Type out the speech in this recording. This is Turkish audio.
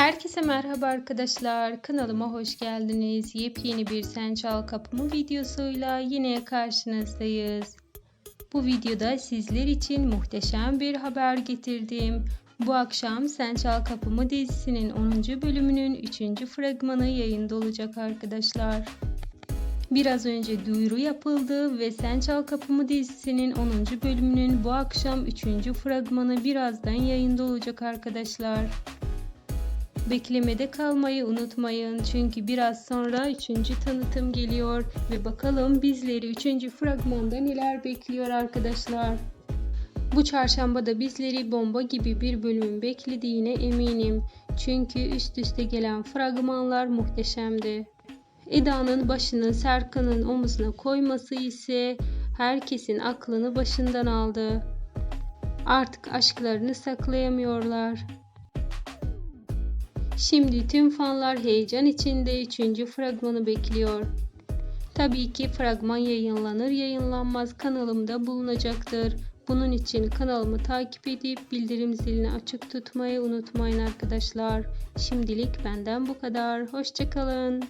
Herkese merhaba arkadaşlar. Kanalıma hoş geldiniz. Yepyeni bir Sen Çal Kapımı videosuyla yine karşınızdayız. Bu videoda sizler için muhteşem bir haber getirdim. Bu akşam Sen Çal Kapımı dizisinin 10. bölümünün 3. fragmanı yayında olacak arkadaşlar. Biraz önce duyuru yapıldı ve Sen Çal Kapımı dizisinin 10. bölümünün bu akşam 3. fragmanı birazdan yayında olacak arkadaşlar. Beklemede kalmayı unutmayın çünkü biraz sonra 3. tanıtım geliyor ve bakalım bizleri 3. fragmanda neler bekliyor arkadaşlar. Bu çarşamba da bizleri bomba gibi bir bölümün beklediğine eminim. Çünkü üst üste gelen fragmanlar muhteşemdi. Eda'nın başını Serkan'ın omuzuna koyması ise herkesin aklını başından aldı. Artık aşklarını saklayamıyorlar. Şimdi tüm fanlar heyecan içinde 3. fragmanı bekliyor. Tabii ki fragman yayınlanır yayınlanmaz kanalımda bulunacaktır. Bunun için kanalımı takip edip bildirim zilini açık tutmayı unutmayın arkadaşlar. Şimdilik benden bu kadar. Hoşçakalın.